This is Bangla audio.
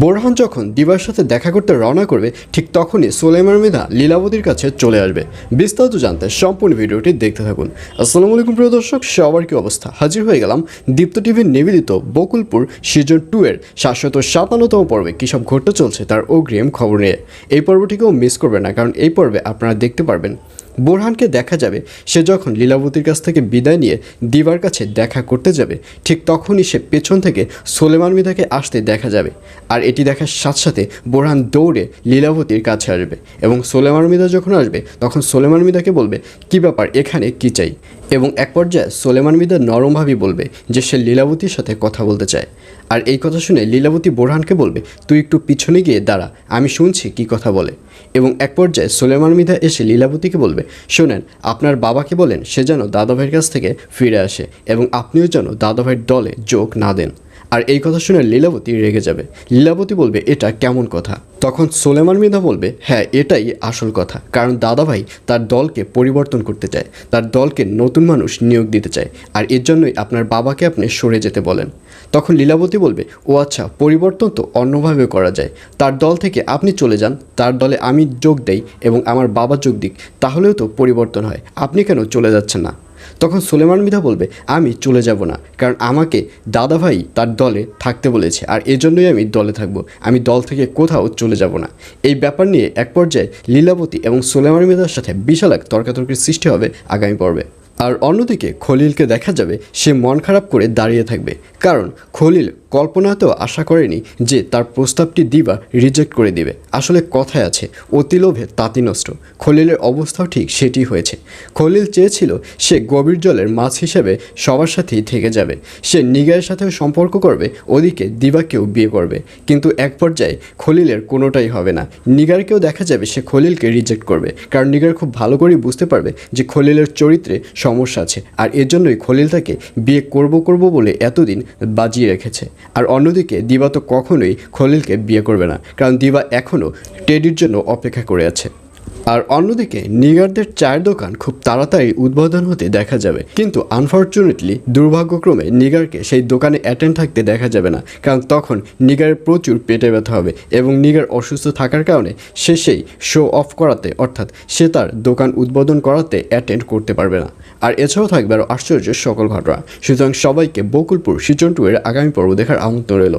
বোরহান যখন দিবার সাথে দেখা করতে রওনা করবে, ঠিক তখনই সোলেমার মেধা লীলাবতীর কাছে চলে আসবে। বিস্তারিত জানতে সম্পূর্ণ ভিডিওটি দেখতে থাকুন। আসসালামু আলাইকুম, প্রিয় দর্শক, সবার কি অবস্থা? হাজির হয়ে গেলাম দীপ্ত টিভির নিবেদিত বকুলপুর সিজন টু এর সাতশত সাতান্নতম পর্বে কী সব ঘটতে চলছে তার অগ্রিম খবর নিয়ে। এই পর্বটিকেও মিস করবে না, কারণ এই পর্বে আপনারা দেখতে পারবেন বোরহানকে দেখা যাবে। সে যখন লীলাবতীর কাছ থেকে বিদায় নিয়ে দিবার কাছে দেখা করতে যাবে, ঠিক তখনই সে পেছন থেকে সোলেমান মিদাকে আসতে দেখা যাবে। আর এটি দেখার সাথে সাথে বোরহান দৌড়ে লীলাবতীর কাছে আসবে এবং সোলেমান মিদা যখন আসবে, তখন সোলেমান মিদাকে বলবে, কি ব্যাপার, এখানে কি চাই? এবং এক পর্যায়ে সোলেমান মিদা নরমভাবেই বলবে যে সে লীলাবতীর সাথে কথা বলতে চায়। আর এই কথা শুনে লীলাবতী বোরহানকে বলবে, তুই একটু পিছনে গিয়ে দাঁড়া, আমি শুনছি কি কথা বলে। এবং এক পর্যায়ে সোলেমান মিধা এসে লীলাবতীকে বলবে শোনেন, আপনার বাবাকে বলেন সে যেন দাদাভাইয়ের কাছ থেকে ফিরে আসে এবং আপনিও যেন দাদাভাইয়ের দলে যোগ না দেন। আর এই কথা শুনে লীলাবতী রেগে যাবে। লীলাবতী বলবে, এটা কেমন কথা? তখন সোলেমান মিধা বলবে হ্যাঁ এটাই আসল কথা। কারণ দাদাভাই তার দলকে পরিবর্তন করতে চায়। তার দলকে নতুন মানুষ নিয়োগ দিতে চায়। আর এর জন্যই আপনার বাবাকে আপনি সরে যেতে বলেন। তখন লীলাবতী বলবে, ও আচ্ছা পরিবর্তন তো অন্যভাবে করা যায়। তার দল থেকে আপনি চলে যান, তার দলে আমি যোগ দেই এবং আমার বাবা যোগ দিক, তাহলেও তো পরিবর্তন হয়। আপনি কেন চলে যাচ্ছেন না? তখন সুলেমান মিধা বলবে, আমি চলে যাব না, কারণ আমাকে দাদাভাই তার দলে থাকতে বলেছে, আর এজন্যই আমি দলে থাকব। আমি দল থেকে কোথাও চলে যাব না। এই ব্যাপার নিয়ে এক পর্যায়ে লীলাবতী এবং সুলেমান মিধার সাথে বিশাল এক তর্কাতর্কির সৃষ্টি হবে আগামী পর্বে। আর অন্যদিকে খলিলকে দেখা যাবে সে মন খারাপ করে দাঁড়িয়ে থাকবে। কারণ খলিল কল্পনাতেও আশা করেনি যে তার প্রস্তাবটি দিবা রিজেক্ট করে দিবে। আসলে কথায় আছে, অতি লোভে তাঁতি নষ্ট। খলিলের অবস্থাও ঠিক সেটি হয়েছে। খলিল চেয়েছিল সে গভীর জলের মাছ হিসেবে সবার সাথেই থেকে যাবে। সে নিগারের সাথেও সম্পর্ক করবে, ওদিকে দিবাকেও বিয়ে করবে। কিন্তু এক পর্যায়ে খলিলের কোনোটাই হবে না। নিগারকেও দেখা যাবে সে খলিলকে রিজেক্ট করবে। কারণ নিগার খুব ভালো করেই বুঝতে পারবে যে খলিলের চরিত্রে সমস্যা আছে। আর এর জন্যই খলিল তাকে বিয়ে করব করব বলে এতদিন বাজিয়ে রেখেছে। আর অন্যদিকে দিবা তো কখনোই খলিলকে বিয়ে করবে না, কারণ দিবা এখনও টেডির জন্য অপেক্ষা করে আছে। আর অন্যদিকে নিগারদের চায়ের দোকান খুব তাড়াতাড়ি উদ্বোধন হতে দেখা যাবে। কিন্তু আনফর্চুনেটলি দুর্ভাগ্যক্রমে নিগারকে সেই দোকানে অ্যাটেন্ড থাকতে দেখা যাবে না, কারণ তখন নিগারের প্রচুর পেটে ব্যথা হবে এবং নিগার অসুস্থ থাকার কারণে সে সেই শো অফ করাতে, অর্থাৎ সে তার দোকান উদ্বোধন করাতে অ্যাটেন্ড করতে পারবে না। আর এছাড়াও থাকবে আরও আশ্চর্যের সকল ঘটনা। সুতরাং সবাইকে বকুলপুর সিজন টু এর আগামী পর্ব দেখার আমন্ত্রণ রইল।